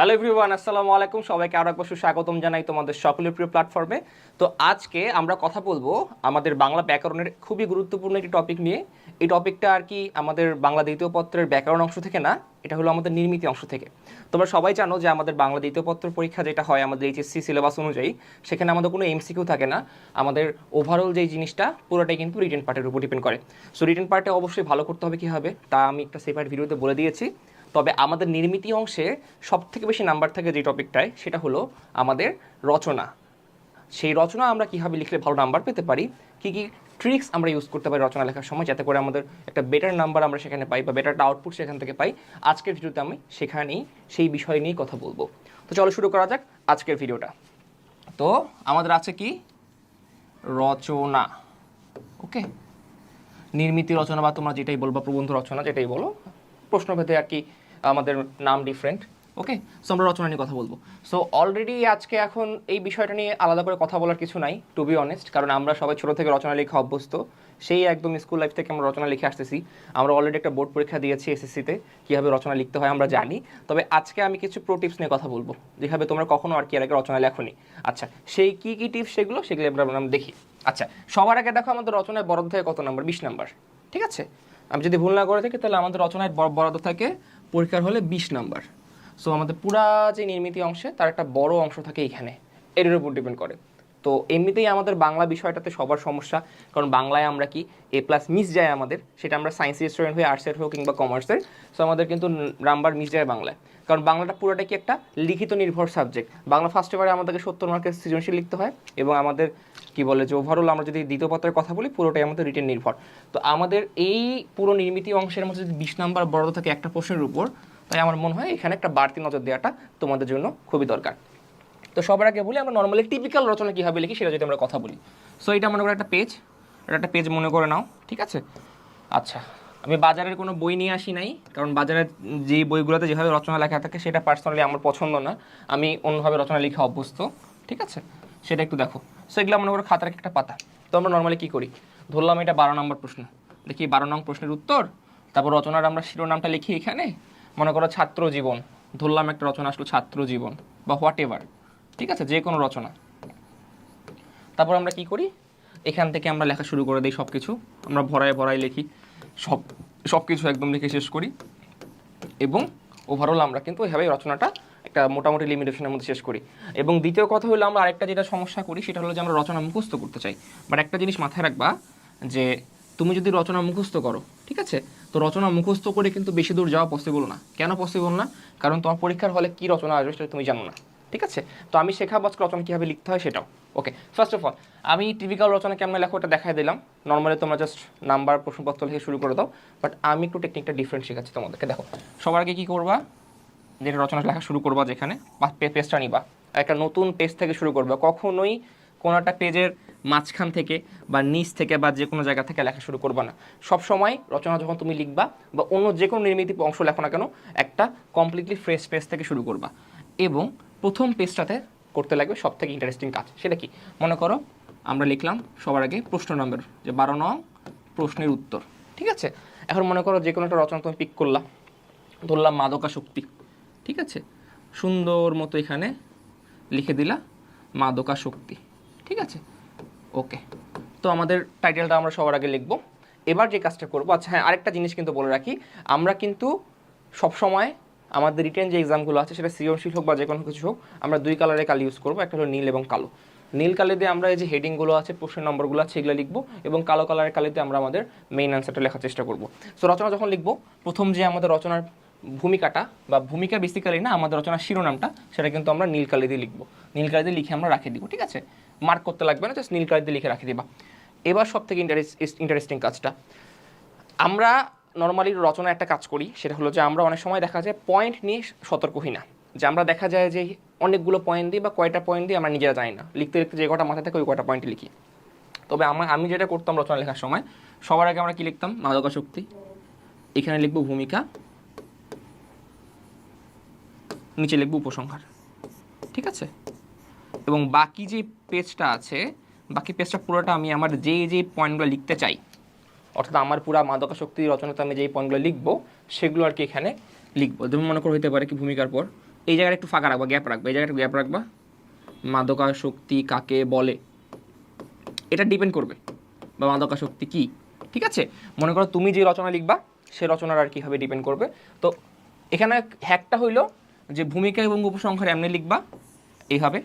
Hello everyone আসসালামু আলাইকুম। সবাইকে আরও একবার সুস্বাগতম জানাই তোমাদের সকলের প্রিয় প্ল্যাটফর্মে তো আজকে আমরা কথা বলব আমাদের বাংলা ব্যাকরণের খুবই গুরুত্বপূর্ণ একটি টপিক নিয়ে। এই টপিকটা আর কি আমাদের বাংলা দ্বিতীয় পত্রের ব্যাকরণ অংশ থেকে না, এটা হলো আমাদের নির্মিতি অংশ থেকে। তোমরা সবাই জানো যে আমাদের বাংলা দ্বিতীয় পত্র পরীক্ষা যেটা হয় আমাদের এইচএসসি সিলেবাস অনুযায়ী, সেখানে আমাদের কোনো এমসিকিউ থাকে না। আমাদের ওভারঅল যেই জিনিসটা, পুরোটাই কিন্তু রিটেন পার্টের উপর ডিপেন্ড করে। সো রিটেন পার্টে অবশ্যই ভালো করতে হবে কী হবে তা আমি একটা সেপারেট ভিডিওতে বলে দিয়েছি। তবে আমাদের নির্মিতি অংশে সব থেকে বেশি নাম্বার থাকে যে টপিকটায় সেটা হলো আমাদের রচনা। সেই রচনা আমরা কীভাবে লিখলে ভালো নাম্বার পেতে পারি, কী কী ট্রিক্স আমরা ইউজ করতে পারি রচনা লেখার সময়, যাতে করে আমাদের একটা বেটার নাম্বার আমরা সেখানে পাই বা বেটার আউটপুট সেখান থেকে পাই। আজকের ভিডিওতে আমি সেখানেই সেই বিষয় নিয়েই কথা বলব। তো চলো শুরু করা যাক আজকের ভিডিওটা। তো আমাদের আছে কি? রচনা। ওকে? নির্মিতি রচনা বা তোমরা যেটাই বলবা প্রবন্ধ রচনা, যেটাই বলো, প্রশ্নভেদে আর কি আমাদের নাম ডিফারেন্ট ওকে সো আমরা রচনা নিয়ে কথা বলব। সো অলরেডি আজকে এখন এই বিষয়টা নিয়ে আলাদা করে কথা বলার কিছু নাই টু বি অনেস্ট কারণ আমরা সবাই ছোটো থেকে রচনা লেখা অভ্যস্ত। সেই একদম স্কুল লাইফ থেকে আমরা রচনা লিখে আসতেছি। আমরা অলরেডি একটা বোর্ড পরীক্ষা দিয়েছি এসএসসিতে কীভাবে রচনা লিখতে হয় আমরা জানি। তবে আজকে আমি কিছু প্রো টিপস নিয়ে কথা বলব, যেভাবে তোমরা কখনো আর কি আগে রচনা লেখনি। আচ্ছা সেই কী কী টিপস সেগুলো সেগুলো আমরা দেখি। আচ্ছা সবার আগে দেখো আমাদের রচনায় বরাদ্দ থাকে কত নাম্বার? বিশ নাম্বার। ঠিক আছে? আমি যদি ভুল না করে থাকি, তাহলে আমাদের রচনায় বরাদ্দ থাকে পরীক্ষার হলে বিশ নাম্বার। সো আমাদের পুরা যে নির্মিতি অংশে তার একটা বড় অংশ থাকে এখানে। এর উপর ডিপেন্ড করে। তো এমনিতেই আমাদের বাংলা বিষয়টাতে সবার সমস্যা, কারণ বাংলায় আমরা কি এ প্লাস মিস যায় আমাদের, সেটা আমরা সায়েন্সের স্টুডেন্ট হয়ে আর্টসের হোক কিংবা কমার্সের সো আমাদের কিন্তু নাম্বার মিস যায় বাংলায়। কারণ বাংলাটা পুরোটা কি একটা লিখিত নির্ভর সাবজেক্ট বাংলা ফার্স্ট এবারে আমাদেরকে সত্তর মার্কের সৃজনশীল লিখতে হয় এবং আমাদের কি বলে যে ওভারঅল আমরা যদি দ্বিতীয় পত্রের কথা বলি, পুরোটাই আমাদের রিটেন নির্ভর। তো আমাদের এই পুরো নির্মিতি অংশের মধ্যে যদি বিশ নাম্বার বরাদ্দ থাকে একটা প্রশ্নের উপর, তাই আমার মনে হয় এখানে একটা বাড়তি নজর দেওয়াটা তোমাদের জন্য খুবই দরকার। তো সবার আগে বলি, আমরা নর্মালি টিপিক্যাল রচনা কীভাবে লিখি সেটা যদি আমরা কথা বলি। সো এটা মনে করো একটা পেজ এটা একটা পেজ মনে করে নাও, ঠিক আছে? আচ্ছা আমি বাজারের কোনো বই নিয়ে আসি নাই, কারণ বাজারের যে বইগুলোতে যেভাবে রচনা লেখা থাকে সেটা পার্সোনালি আমার পছন্দ না। আমি অন্যভাবে রচনা লিখে অভ্যস্ত, ঠিক আছে? সেটা একটু দেখো। সো এগুলো মনে করো খাতার একটা পাতা। তো আমরা নর্মালি কী করি? ধরলাম এটা বারো নম্বর প্রশ্ন। দেখি বারো নং প্রশ্নের উত্তর, তারপর রচনার আমরা শিরোনামটা লিখি এখানে। মনে করো ছাত্র জীবন। ধরলাম একটা রচনা আসলো ছাত্র জীবন বা হোয়াট এভার ঠিক আছে? যে কোনো রচনা। তারপর আমরা কি করি? এখান থেকে আমরা লেখা শুরু করে দিই সব কিছু আমরা ভরায় ভরায় লিখি। সব সব কিছু একদম লিখে শেষ করি। এবং ওভারঅল আমরা কিন্তু ওইভাবেই রচনাটা একটা মোটামুটি লিমিটেশনের মধ্যে শেষ করি। এবং দ্বিতীয় কথা হলো আমরা আরেকটা যেটা সমস্যা করি, সেটা হলো যে আমরা রচনা মুখস্থ করতে চাই। বাট একটা জিনিস মাথায় রাখবা যে তুমি যদি রচনা মুখস্থ করো, ঠিক আছে? তো রচনা মুখস্থ করে কিন্তু বেশি দূর যাওয়া পসিবল না। কেন পসিবল না? কারণ তোমার পরীক্ষার হলে কী রচনা আসবে সেটা তুমি জানো না, ঠিক আছে? তো আমি শেখাবো আজকে রচনা কীভাবে লিখতে হয় সেটাও। ওকে ফার্স্ট অফ অল আমি টিপিক্যাল রচনা কেমন লেখো ওটা দেখাই দিলাম। নর্মালি তোমরা জাস্ট নাম্বার প্রশ্নপত্র লিখে শুরু করে দাও বাট আমি একটু টেকনিকটা ডিফারেন্ট শেখাচ্ছি তোমাদেরকে। দেখো, সবার আগে কী করবা? যেটা রচনা লেখা শুরু করবা যেখানে, বা পেজটা নিবা। একটা নতুন পেজ থেকে শুরু করবা। কখনোই কোনো একটা পেজের মাঝখান থেকে বা নিচ থেকে বা যে কোনো জায়গা থেকে লেখা শুরু করবা না। সব সময় রচনা যখন তুমি লিখবা বা অন্য যে কোনো নির্মিত অংশ লেখো না কেন, একটা কমপ্লিটলি ফ্রেশ পেজ থেকে শুরু করবা। এবং প্রথম পেজটাতে করতে লাগবে সব থেকে ইন্টারেস্টিং কাজ। সেটা কি? মনে করো আমরা লিখলাম সবার আগে প্রশ্ন নম্বর যে বারো নং প্রশ্নের উত্তর। ঠিক আছে? এখন মনে করো যে কোনো একটা রচনা তুমি পিক করলা। ধরলাম মাদকাসক্তি। ঠিক আছে? সুন্দর মতো এখানে লিখে দিলা, মাদকা শক্তি। ঠিক আছে? ওকে। তো আমাদের টাইটেলটা আমরা সবার আগে লিখব। এবার যে কাজটা করব আচ্ছা হ্যাঁ আরেকটা জিনিস কিন্তু বলে রাখি। আমরা কিন্তু সব সময় আমাদের রিটেন যে এক্সামগুলো আছে, সেটা সৃজনশীল হোক বা যে কোনো কিছু হোক, আমরা দুই কালারের কালি ইউজ করব, একটা হলো নীল এবং কালো। নীল কালি দিয়ে আমরা এই যে হেডিংগুলো আছে, প্রশ্নের নম্বরগুলো আছে, এগুলো লিখব এবং কালো কালারের কালিতে আমরা আমাদের মেইন অ্যান্সারটা লেখার চেষ্টা করব। সো রচনা যখন লিখব, প্রথম যে আমাদের রচনার ভূমিকাটা বা ভূমিকা বেসিক্যালি না আমাদের রচনার শিরোনামটা, সেটা কিন্তু আমরা নীল কালি দিয়ে লিখব। নীল কালি দিয়ে লিখে আমরা রাখে দিব, ঠিক আছে? মার্ক করতে লাগবে না জাস্ট নীল কালি দিয়ে লিখে রাখে দিবা। এবার সব থেকে ইন্টারেস্টিং কাজটা। আমরা নর্মালি রচনা একটা কাজ করি, সেটা হলো যে আমরা অনেক সময় দেখা যায় পয়েন্ট নিয়ে সতর্ক হই না। যে আমরা দেখা যায় যে অনেকগুলো পয়েন্ট দিই বা কয়টা পয়েন্ট দিই আমরা নিজেরা জানি না। লিখতে লিখতে যে কটা মাথায় থাকে ওই কয়টা পয়েন্ট লিখি। তবে আমার আমি যেটা করতাম রচনা লেখার সময়, সবার আগে আমরা কি লিখতাম? মাদকাসক্তি। এখানে লিখব ভূমিকা। নিচে লিখব উপসংহার। ঠিক আছে? এবং বাকি যে পেজটা আছে, বাকি পেজটা পুরোটা আমি আমার যে যে পয়েন্টগুলো লিখতে চাই, অর্থাৎ আমার পুরা মাদকাসক্তি রচনাতে আমি যেই পয়েন্টগুলো লিখব, সেগুলো আর কি এখানে লিখব। যেমন মনে করো হইতে পারে কি ভূমিকার পর, এই জায়গায় একটু ফাঁকা রাখবা, গ্যাপ রাখবা, এই জায়গায় একটু গ্যাপ রাখবা। মাদকাসক্তি কাকে বলে? এটা ডিপেন্ড করবে, বা মাদকাসক্তি কী? ঠিক আছে? মনে করো তুমি যে রচনা লিখবা, সে রচনার আর কীভাবে ডিপেন্ড করবে? তো এখানে হ্যাকটা হইল যে ভূমিকা এবং উপসংহার এমনি লিখবা, এইভাবে।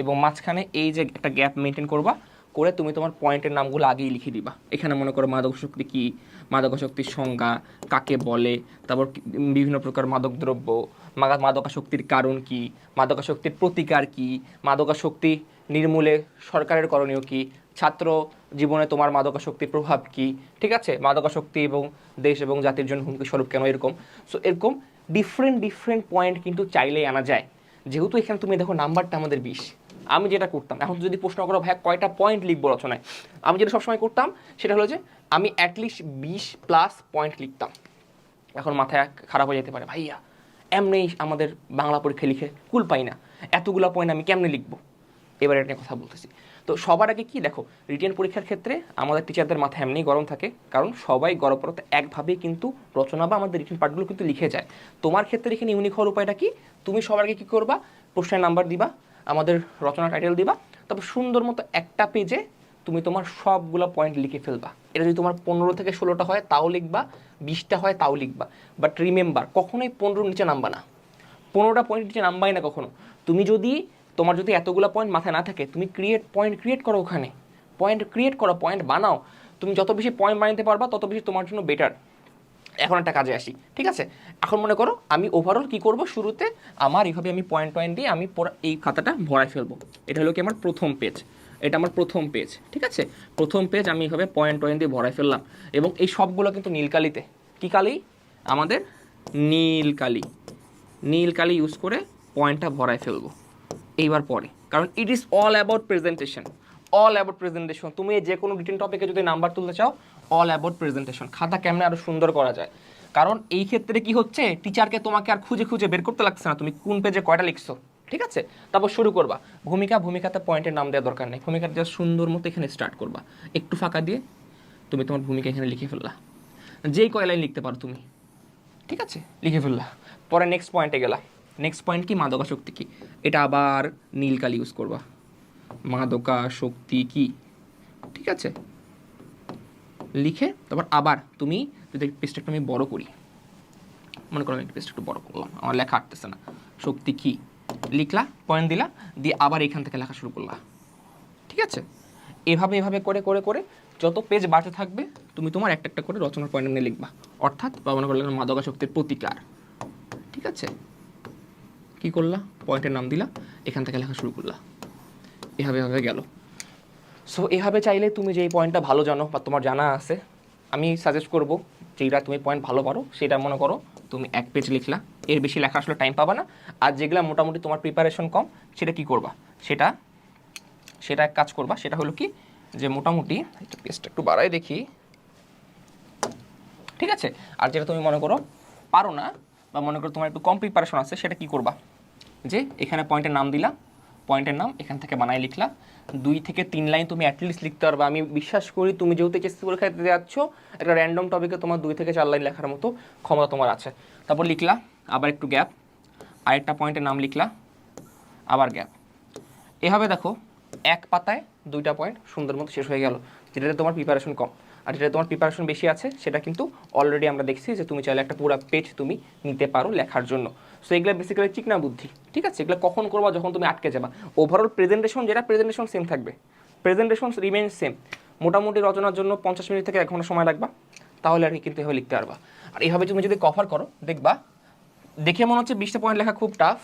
এবং মাঝখানে এই যে একটা গ্যাপ মেনটেন করবা, করে তুমি তোমার পয়েন্টের নামগুলো আগেই লিখে দিবা। এখানে মনে করো মাদকাসক্তি কী মাদকাসক্তির সংজ্ঞা, কাকে বলে, তারপর বিভিন্ন প্রকার মাদকদ্রব্য মাদক মাদকাসক্তির কারণ কি মাদকাসক্তির প্রতিকার কি মাদকাসক্তি নির্মূলে সরকারের করণীয় কি, ছাত্র জীবনে তোমার মাদকাসক্তির প্রভাব কি, ঠিক আছে? মাদকাসক্তি এবং দেশ এবং জাতির জন্য হুমকি স্বরূপ কেন এরকম? সো এরকম ডিফারেন্ট ডিফারেন্ট পয়েন্ট কিন্তু চাইলেই আনা যায়। যেহেতু এখানে তুমি দেখো নাম্বারটা আমাদের বিশ। আমি যেটা করতাম, এখন যদি প্রশ্ন করো ভাই কয়টা পয়েন্ট লিখব রচনায়? আমি যেটা সবসময় করতাম, সেটা হলো যে আমি অ্যাটলিস্ট বিশ প্লাস পয়েন্ট লিখতাম। এখন মাথায় খারাপ হয়ে যেতে পারে, ভাইয়া এমনি আমাদের বাংলা পরীক্ষা লিখে কুল পাই না। এতগুলো পয়েন্ট আমি কেমনে লিখব? এবার এটা কথা বলতেছি। তো সবার আগে কি, দেখো রিটেন পরীক্ষার ক্ষেত্রে আমাদের টিচারদের মাথায় এমনি গরম থাকে, কারণ সবাই গড়পড়ত একভাবেই কিন্তু রচনা বা আমাদের রিটেন পার্টগুলো কিন্তু লিখে যায়। তোমার ক্ষেত্রে এখানে ইউনিক হওয়ার উপায়টা কি? তুমি সবার আগে কী করবা? প্রশ্নের নাম্বার দিবা, আমাদের রচনা টাইটেল দিবা, তারপর সুন্দর মতো একটা পেজে তুমি তোমার সবগুলো পয়েন্ট লিখে ফেলবা। এটা যদি তোমার পনেরো থেকে ষোলোটা হয়, তাও লিখবা, বিশটা হয়, তাও লিখবা। বাট রিমেম্বার কখনোই পনেরোর নিচে নামবা না। পনেরোটা পয়েন্ট নিচে নামবাই না কখনো। তুমি যদি তোমার যদি এতগুলো পয়েন্ট মাথায় না থাকে, তুমি ক্রিয়েট পয়েন্ট ক্রিয়েট করো ওখানে। পয়েন্ট ক্রিয়েট করো পয়েন্ট বানাও। তুমি যত বেশি পয়েন্ট বানাতে পারবা, তত বেশি তোমার জন্য বেটার এখন একটা কাজে আসি, ঠিক আছে? এখন মনে করো, আমি ওভারঅল কি করব? শুরুতে আমার এইভাবে আমি পয়েন্ট পয়েন্ট দিয়ে আমি এই খাতাটা ভরাই ফেলব। এটা হলো কি আমার প্রথম পেজ এটা আমার প্রথম পেজ ঠিক আছে? প্রথম পেজ আমি এইভাবে পয়েন্ট পয়েন্ট দিয়ে ভরাই ফেললাম। এবং এই সবগুলো কিন্তু নীলকালিতে। কি কালি? আমাদের নীল কালি নীল কালি ইউজ করে পয়েন্টটা ভরাই ফেলব। এইবার পরে কারণ it is all about presentation all about presentation তুমি যে কোনো রিটেন টপিকে যদি নাম্বার তুলতে চাও অল অ্যাবাউট প্রেজেন্টেশন খাতা কেমনে আরও সুন্দর করা যায়। কারণ এই ক্ষেত্রে কি হচ্ছে টিচারকে তোমাকে আর খুঁজে খুঁজে বের করতে লাগছে না। তুমি কোন পেজে কয়টা লিখছো, ঠিক আছে? তারপর শুরু করবা। ভূমিকা, ভূমিকাতে পয়েন্টের নাম দেওয়ার দরকার নেই। ভূমিকাটা জাস্ট সুন্দর মতো এখানে স্টার্ট করবা। একটু ফাঁকা দিয়ে তুমি তোমার ভূমিকা এখানে লিখে ফেললা। যেই কয় লাইন লিখতে পারো তুমি, ঠিক আছে? লিখে ফেললা। পরে নেক্সট পয়েন্টে গেলা। নেক্সট পয়েন্ট কি? মাদকাসক্তি কি? এটা আবার নীল কালি ইউজ করবা মাদকাসক্তি কি? ঠিক আছে? লিখে তারপর আবার তুমি যদি পেজটা একটু আমি বড় করি। মনে করো আমি পেজটা একটু বড় করলাম, আমার লেখা আটতেছে না। শক্তি কি? লিখলা পয়েন্ট দিলা, দিয়ে আবার এখান থেকে লেখা শুরু করলা। ঠিক আছে? এভাবে এভাবে করে করে করে যত পেজ বাড়তে থাকবে, তুমি তোমার একটা একটা করে রচনার পয়েন্ট নিয়ে লিখবা। অর্থাৎ বা মনে করলে মাদকাসক্তির প্রতিকার। ঠিক আছে? কি করলা? পয়েন্টের নাম দিলা, এখান থেকে লেখা শুরু করলা। এভাবে এভাবে গেল। সো এভাবে চাইলে তুমি যেই পয়েন্টটা ভালো জানো বা তোমার জানা আছে, আমি সাজেস্ট করব যেটা তুমি পয়েন্ট ভালো পারো, সেটা মনে করো, তুমি এক পেজ লিখলা। এর বেশি লেখা আসলে টাইম পাবা না। আর যেগুলো মোটামুটি তোমার প্রিপারেশন কম, সেটা কি করবা? সেটা সেটা এক কাজ করবা, সেটা হলো কি, যে মোটামুটি পেজটা একটু বাড়াই দেখি। ঠিক আছে? আর যেটা তুমি মনে করো পারো না, বা মনে করো তোমার একটু কম প্রিপারেশন আছে, সেটা কি করবা? যে এখানে পয়েন্টের নাম দিলা পয়েন্টের নাম এখান থেকে বানাই লিখলা। দুই থেকে তিন লাইন তুমি অ্যাটলিস্ট লিখতে পারবে। আমি বিশ্বাস করি তুমি যেহেতু এসএসসি পরীক্ষা দিতে যাচ্ছ, একটা র্যান্ডম টপিকে তোমার দুই থেকে চার লাইন লেখার মতো ক্ষমতা তোমার আছে। তারপর লিখলা, আবার একটু গ্যাপ আরেকটা পয়েন্টের নাম লিখলা, আবার গ্যাপ এভাবে দেখো, এক পাতায় দুইটা পয়েন্ট সুন্দর মতো শেষ হয়ে গেল। যেটাতে তোমার প্রিপারেশন কম। আর যেটা তোমার প্রিপারেশন বেশি আছে, সেটা কিন্তু অলরেডি আমরা দেখছি যে তুমি চাইলে একটা পুরো পেজ তুমি নিতে পারো লেখার জন্য। সো এগুলো বেসিক্যালি চিকনা বুদ্ধি, ঠিক আছে? এগুলো কখন করবা, যখন তুমি আটকে যাবা। ওভারঅল প্রেজেন্টেশন যেটা প্রেজেন্টেশন সেম থাকবে। প্রেজেন্টেশন রিমেন সেম মোটামুটি রচনার জন্য পঞ্চাশ মিনিট থেকে এক ঘণ্টা সময় লাগবা। তাহলে আর কি কিন্তু এভাবে লিখতে পারবা। আর এভাবে তুমি যদি কভার করো, দেখবা, দেখে মনে হচ্ছে বিশটা পয়েন্ট লেখা খুব টাফ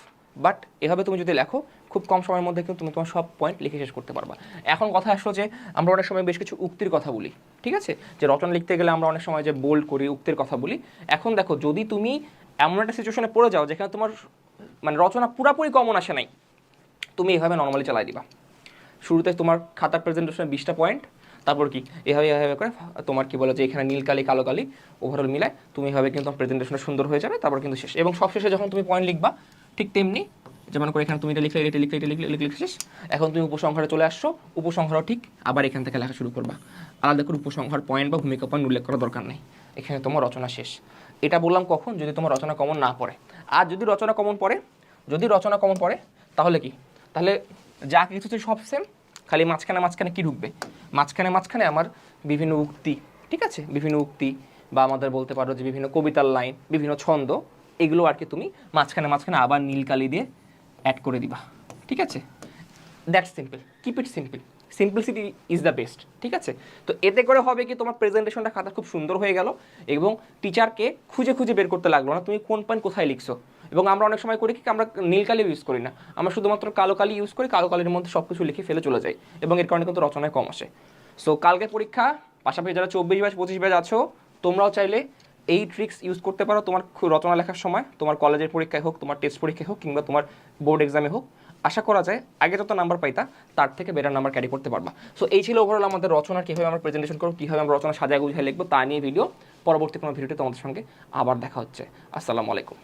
বাট এভাবে তুমি যদি লেখো খুব কম সময়ের মধ্যে কিন্তু তুমি তোমার সব পয়েন্ট লিখে শেষ করতে পারবা। এখন কথা আসলো যে, আমরা অনেক সময় বেশ কিছু উক্তির কথা বলি, ঠিক আছে? যে রচনা লিখতে গেলে আমরা অনেক সময় যে বোল্ড করি, উক্তির কথা বলি। এখন দেখো, যদি তুমি এমন একটা সিচুয়েশনে পড়ে যাও যেখানে তোমার মানে রচনা পুরাপুরি কমন আসে নাই, তুমি এভাবে নর্মালি চালাই দিবা। শুরুতে তোমার খাতার প্রেজেন্টেশনে বিশটা পয়েন্ট তারপর কি? এভাবে এভাবে করে তোমার কি বলে যে এখানে নীল কালি, কালো কালি ওভারঅল মিলায়, তুমি এভাবে কিন্তু প্রেজেন্টেশনটা সুন্দর হয়ে যাবে, তারপর কিন্তু শেষ। এবং সবশেষে যখন তুমি পয়েন্ট লিখবা, ঠিক তেমনি যেমন করে এখানে তুমি এটা লিখলে এটা লিখলে এটা লিখলে লিখলে লিখলে শেষ। এখন তুমি উপসংহারে চলে আসছো, উপসংহারও ঠিক, আবার এখান থেকে লেখা শুরু করবা। আলাদা করে উপসংহার পয়েন্ট বা ভূমিকা পয়েন্ট উল্লেখ করার দরকার নেই। এখানে তোমার রচনা শেষ। এটা বললাম কখন? যদি তোমার রচনা কমন না পড়ে। আর যদি রচনা কমন পড়ে, যদি রচনা কমন পড়ে, তাহলে কি? তাহলে যা কিছু সব সেম খালি মাঝখানে মাঝখানে কি ঢুকবে? মাঝখানে মাঝখানে আমার বিভিন্ন উক্তি, ঠিক আছে? বিভিন্ন উক্তি, বা আমাদের বলতে পারো যে বিভিন্ন কবিতার লাইন বিভিন্ন ছন্দ, এগুলো আর কি তুমি মাঝখানে মাঝখানে আবার নীলকালি দিয়ে অ্যাড করে দিবা। ঠিক আছে? That's simple keep it simple simplicity is the best ঠিক আছে? তো এতে করে হবে কি তোমার প্রেজেন্টেশনটা খাতা খুব সুন্দর হয়ে গেল এবং টিচারকে খুঁজে খুঁজে বের করতে লাগল না। তুমি কোন পয়েন্ট কোথায় লিখছো? এবং আমরা অনেক সময় করি কি আমরা নীল কালি ইউজ করি না। আমরা শুধুমাত্র কালো কালি ইউজ করি, কালো কালির মধ্যে সব কিছু লিখে ফেলে চলে যাই এবং এর কারণে কিন্তু রচনায় কম আসে। সো কালকে পরীক্ষা, পাশাপাশি যারা চব্বিশ ব্যাচ, পঁচিশ ব্যাচ আছো, তোমরাও চাইলে এই ট্রিক্স ইউজ করতে পারো তোমার রচনা লেখার সময়, তোমার কলেজের পরীক্ষায় হোক, তোমার টেস্ট পরীক্ষায় হোক, কিংবা তোমার বোর্ড এক্সামে হোক, আশা করা যায় আগে যত নাম্বার পাইতা, তার থেকে বেটার নাম্বার ক্যারি করতে পারবা। সো এই ছিল ওভারঅল আমাদের রচনা, কীভাবে আমরা প্রেজেন্টেশন করব, কীভাবে আমরা রচনা সাজায় গুছিয়ে লিখব, তা নিয়ে ভিডিও পরবর্তী কোনো ভিডিওতে তোমাদের সঙ্গে আবার দেখা হচ্ছে। আসসালামু আলাইকুম।